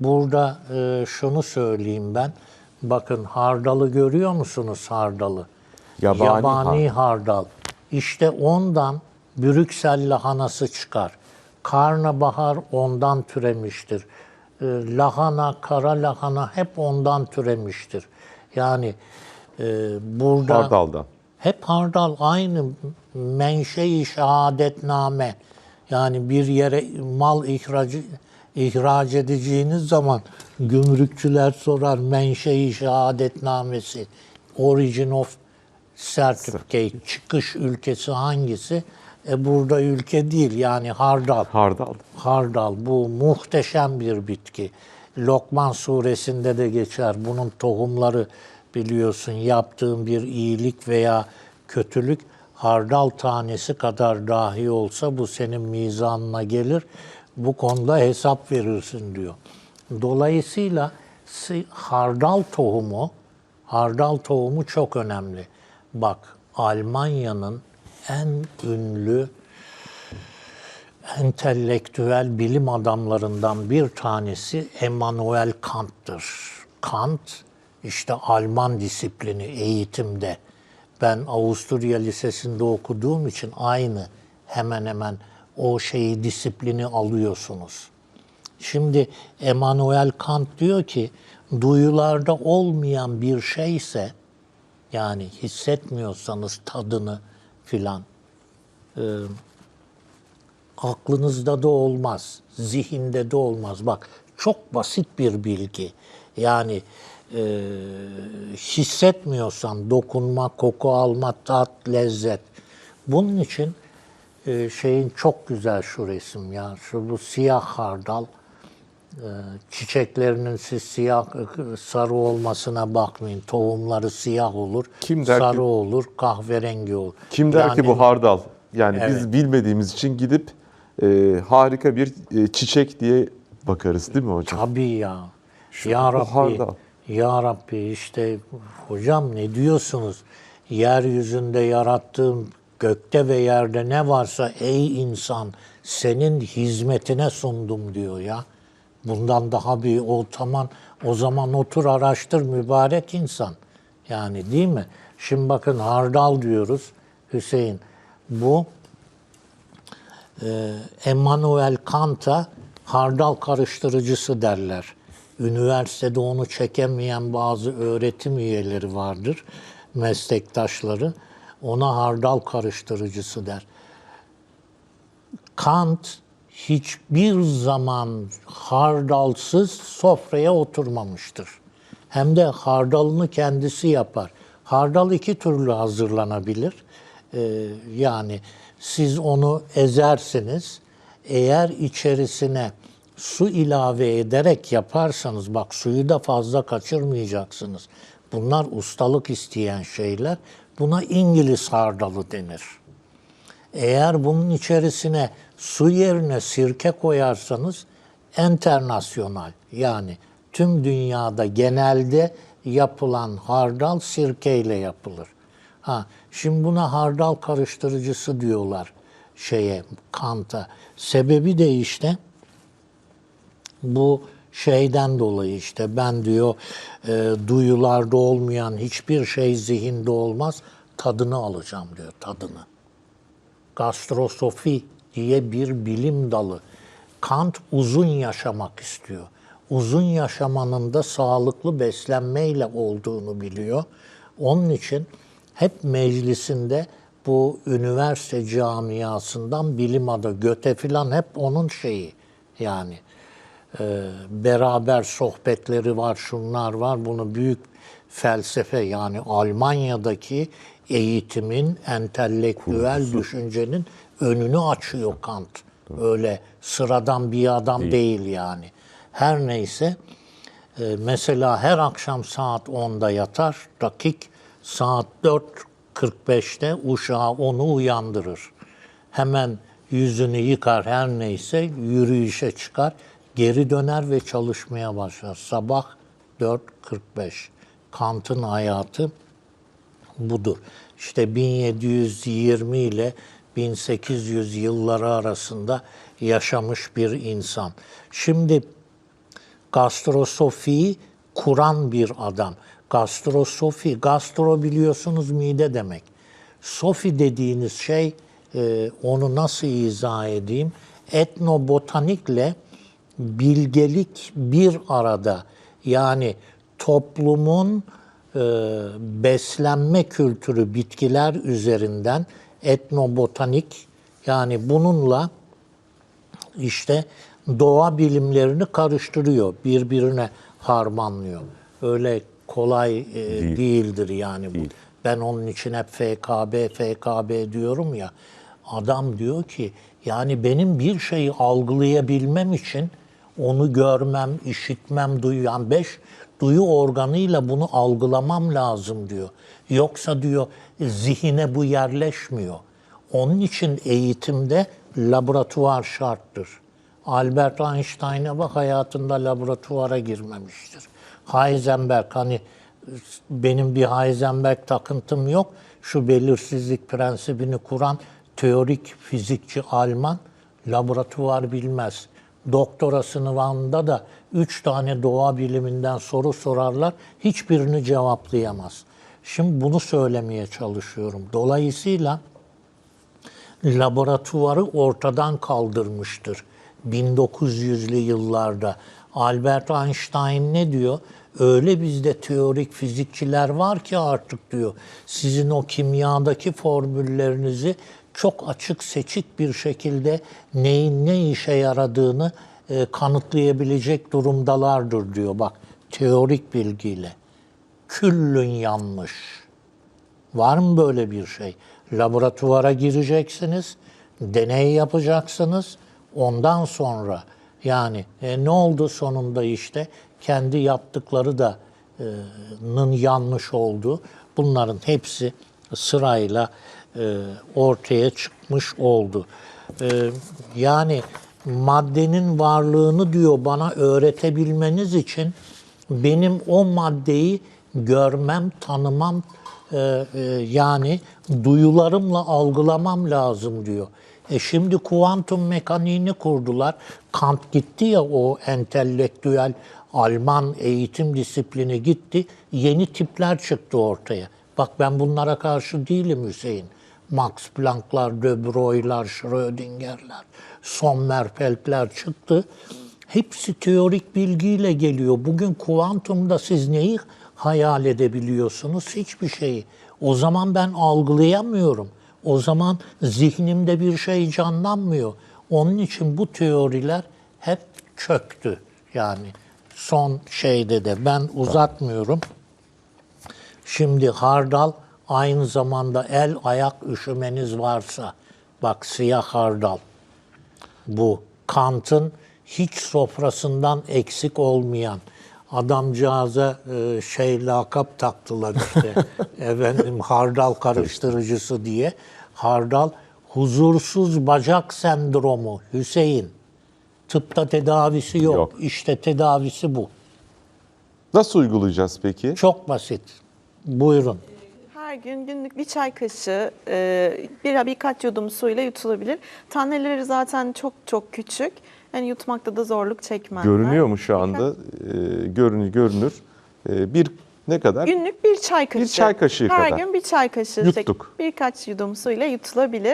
Burada e, şunu söyleyeyim ben. Bakın hardalı görüyor musunuz hardalı? Yabani hardal. İşte ondan Brüksel lahanası çıkar. Karnabahar ondan türemiştir. E, lahana, kara lahana hep ondan türemiştir. Yani e, burada Hardaldan. hep hardal aynı menşe-i şehadetname. Yani bir yere mal ihracı, ihraç edeceğiniz zaman gümrükçüler sorar menşe-i şehadetnamesi. Origin of certificate. Çıkış ülkesi hangisi? E burada ülke değil yani hardal. Hardal. Hardal bu muhteşem bir bitki. Lokman suresinde de geçer. Bunun tohumları biliyorsun yaptığın bir iyilik veya kötülük hardal tanesi kadar dahi olsa bu senin mizanına gelir. Bu konuda hesap verirsin diyor. Dolayısıyla hardal tohumu hardal tohumu çok önemli. Bak Almanya'nın en ünlü entelektüel bilim adamlarından bir tanesi Immanuel Kant'tır. Kant işte Alman disiplini eğitimde. Ben Avusturya Lisesi'nde okuduğum için aynı hemen hemen o şeyi disiplini alıyorsunuz. Şimdi Immanuel Kant diyor ki duyularda olmayan bir şeyse yani hissetmiyorsanız tadını filan aklınızda da olmaz, zihinde de olmaz. Bak çok basit bir bilgi. Yani e, hissetmiyorsan dokunma, koku alma, tat, lezzet. Bunun için e, şeyin çok güzel şu resim ya. Şu bu siyah hardal. E, çiçeklerinin siz siyah e, sarı olmasına bakmayın. Tohumları siyah olur, Kim der ki- sarı olur, kahverengi olur. Kim der ki Yani- bu hardal? Yani biz Evet. bilmediğimiz için gidip e, harika bir e, çiçek diye bakarız değil mi hocam? Tabii ya. Şu ya Rabbi. hardal. Ya Rabbi işte hocam ne diyorsunuz? Yeryüzünde yarattığım gökte ve yerde ne varsa ey insan senin hizmetine sundum diyor ya. Bundan daha bir o zaman o zaman otur araştır mübarek insan. Yani değil mi? Şimdi hardal diyoruz Hüseyin. Bu e, Emmanuel Kant'a hardal karıştırıcısı derler. Üniversitede onu çekemeyen bazı öğretim üyeleri vardır, meslektaşları. Ona hardal karıştırıcısı der. Kant hiçbir zaman hardalsız sofraya oturmamıştır. Hem de hardalını kendisi yapar. Hardal iki türlü hazırlanabilir. Ee, yani siz onu ezersiniz. Eğer içerisine su ilave ederek yaparsanız, bak suyu da fazla kaçırmayacaksınız. Bunlar ustalık isteyen şeyler. Buna İngiliz hardalı denir. Eğer bunun içerisine su yerine sirke koyarsanız internasyonal yani tüm dünyada genelde yapılan hardal sirkeyle yapılır. Ha, şimdi buna hardal karıştırıcısı diyorlar şeye Kant'a. Sebebi de işte bu şeyden dolayı işte ben diyor e, duyularda olmayan hiçbir şey zihinde olmaz tadını alacağım diyor tadını gastrosofi diye bir bilim dalı. Kant uzun yaşamak istiyor. Uzun yaşamanın da sağlıklı beslenmeyle olduğunu biliyor. Onun için hep meclisinde bu üniversite camiasından bilim adı Göte filan hep onun şeyi yani beraber sohbetleri var, şunlar var. Bunu büyük felsefe yani Almanya'daki eğitimin, entelektüel düşüncenin önünü açıyor Kant. Öyle sıradan bir adam değil, yani. Her neyse e, mesela her akşam saat 10'da yatar, dakik saat 4.45'te uşağı onu uyandırır. Hemen yüzünü yıkar her neyse yürüyüşe çıkar, geri döner ve çalışmaya başlar. Sabah 4.45. Kant'ın hayatı budur. İşte 1720 ile 1800 yılları arasında yaşamış bir insan. Şimdi gastrosofiyi kuran bir adam. Gastrosofi, gastro biliyorsunuz mide demek. Sofi dediğiniz şey, e, onu nasıl izah edeyim? Etnobotanikle bilgelik bir arada. Yani toplumun e, beslenme kültürü bitkiler üzerinden etnobotanik yani bununla işte doğa bilimlerini karıştırıyor, birbirine harmanlıyor. Öyle kolay e, Değil. değildir yani bu. Değil. Ben onun için hep FKB, FKB diyorum ya. Adam diyor ki yani benim bir şeyi algılayabilmem için onu görmem, işitmem, duyan beş duyu organıyla bunu algılamam lazım diyor. Yoksa diyor zihine bu yerleşmiyor. Onun için eğitimde laboratuvar şarttır. Albert Einstein'a bak hayatında laboratuvara girmemiştir. Heisenberg hani benim bir Heisenberg takıntım yok. Şu belirsizlik prensibini kuran teorik fizikçi Alman laboratuvar bilmez. Doktora sınavında da üç tane doğa biliminden soru sorarlar. Hiçbirini cevaplayamaz. Şimdi bunu söylemeye çalışıyorum. Dolayısıyla laboratuvarı ortadan kaldırmıştır 1900'lü yıllarda. Albert Einstein ne diyor? Öyle bizde teorik fizikçiler var ki artık diyor. Sizin o kimyadaki formüllerinizi çok açık seçik bir şekilde neyin ne işe yaradığını e, kanıtlayabilecek durumdalardır diyor. Bak teorik bilgiyle. Küllün yanlış. Var mı böyle bir şey? Laboratuvara gireceksiniz, deney yapacaksınız. Ondan sonra yani e, ne oldu sonunda işte kendi yaptıkları da e, nın yanlış oldu. Bunların hepsi sırayla ortaya çıkmış oldu. E, yani maddenin varlığını diyor bana öğretebilmeniz için benim o maddeyi görmem, tanımam, e, e, yani duyularımla algılamam lazım diyor. E şimdi kuantum mekaniğini kurdular. Kant gitti ya o entelektüel Alman eğitim disiplini gitti. Yeni tipler çıktı ortaya. Bak ben bunlara karşı değilim Hüseyin. Max Planck'lar, De Broglie'lar, Schrödinger'ler, Sommerfeld'ler çıktı. Hepsi teorik bilgiyle geliyor. Bugün kuantumda siz neyi hayal edebiliyorsunuz? Hiçbir şeyi. O zaman ben algılayamıyorum. O zaman zihnimde bir şey canlanmıyor. Onun için bu teoriler hep çöktü. Yani son şeyde de ben uzatmıyorum. Şimdi hardal aynı zamanda el ayak üşümeniz varsa bak siyah hardal bu Kant'ın hiç sofrasından eksik olmayan adamcağıza e, şey lakap taktılar işte efendim hardal karıştırıcısı diye. Hardal huzursuz bacak sendromu Hüseyin. Tıpta tedavisi yok. Yok. İşte tedavisi bu. Nasıl uygulayacağız peki? Çok basit. Buyurun. Gün günlük bir çay kaşığı, e, bir birkaç yudum suyla yutulabilir. Taneleri zaten çok çok küçük. Yani yutmakta da zorluk çekmezler. Görünüyor mu şu anda? Ee, görünür, görünür. Ee, bir ne kadar? Günlük bir çay kaşığı. çay kaşığı Her kadar. gün bir çay kaşığı. Yuttuk. Birkaç yudum suyla yutulabilir.